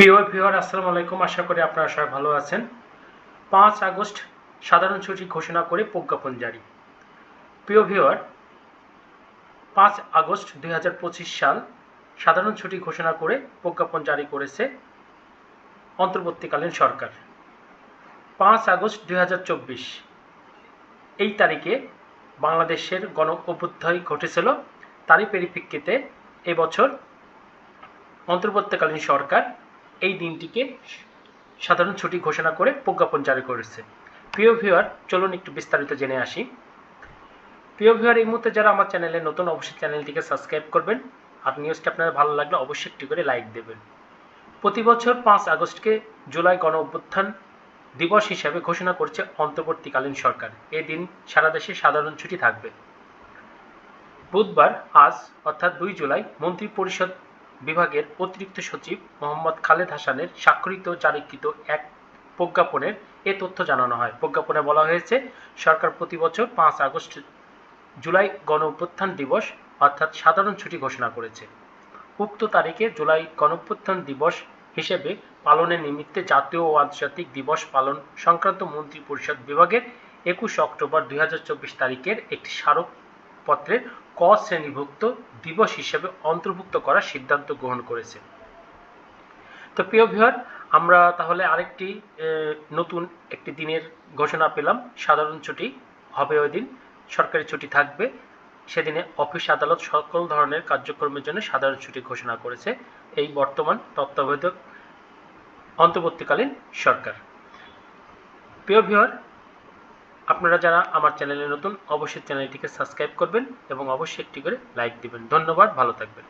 প্রিয় ভিউয়ার, আসসালামু আলাইকুম। আশা করি আপনারা সবাই ভালো আছেন। পাঁচ আগস্ট, সাধারণ ছুটি ঘোষণা করে প্রজ্ঞাপন জারি। প্রিয় ভিউয়ার, পাঁচ আগস্ট দুই হাজার পঁচিশ সাল সাধারণ ছুটি ঘোষণা করে প্রজ্ঞাপন জারি করেছে অন্তর্বর্তীকালীন সরকার। পাঁচ আগস্ট দুই হাজার চব্বিশ, এই তারিখে বাংলাদেশের গণ ঘটেছিল। তারই পরিপ্রেক্ষিতে এবছর অন্তর্বর্তীকালীন সরকার এই দিনটিকে সাধারণ ছুটি ঘোষণা করে প্রজ্ঞাপন জারি করেছে। প্রিয় ভিউয়ার চলুন একটু বিস্তারিত জেনে আসি। প্রিয় ভিউয়ার এই মুহূর্তে যারা আমার চ্যানেলে নতুন, অবশ্যই চ্যানেলটিকে সাবস্ক্রাইব করবেন। আর নিউজটি আপনার ভালো লাগলে অবশ্যই একটি করে লাইক দেবেন। প্রতি বছর পাঁচ আগস্টকে জুলাই গণ অভ্যুত্থান দিবস হিসাবে ঘোষণা করছে অন্তর্বর্তীকালীন সরকার। এই দিন সারা দেশে সাধারণ ছুটি থাকবে। বুধবার, আজ, অর্থাৎ দুই জুলাই মন্ত্রী পরিষদ বিভাগের অতিরিক্ত সচিব মোহাম্মদ খালেদ হাসানের স্বাক্ষরিত জারিকৃত এক প্রজ্ঞাপনের এ তথ্য জানানো হয়। প্রজ্ঞাপনে বলা হয়েছে, সরকার প্রতি বছর পাঁচ আগস্ট, জুলাই গণ অভ্যুত্থান দিবস অর্থাৎ সাধারণ ছুটি ঘোষণা করেছে। উক্ত তারিখে জুলাই গণঅভ্যুত্থান দিবস হিসেবে পালনের নিমিত্তে জাতীয় ও আন্তর্জাতিক দিবস পালন সংক্রান্ত মন্ত্রী পরিষদ বিভাগের একুশ অক্টোবর দুই হাজার চব্বিশ তারিখের একটি স্মারকপত্রে ক শ্রেণীভুক্ত দিবস হিসেবে অন্তর্ভুক্ত করার সিদ্ধান্ত গ্রহণ করেছে। তো প্রিয় ভিউয়ার আমরা তাহলে আরেকটি নতুন একটি দিনের ঘোষণা পেলাম। সাধারণ ছুটি হবে ওই দিন, সরকারি ছুটি থাকবে। সেদিনে অফিস আদালত সকল ধরনের কার্যক্রমের জন্য সাধারণ ছুটি ঘোষণা করেছে এই বর্তমান তত্ত্বাবধায়ক অন্তর্বর্তীকালীন সরকার। প্রিয় ভিউয়ার আপনারা যারা আমার চ্যানেলে নতুন, অবশ্যই চ্যানেলটিকে সাবস্ক্রাইব করবেন এবং অবশ্যই একটি করে লাইক দিবেন। ধন্যবাদ, ভালো থাকবেন।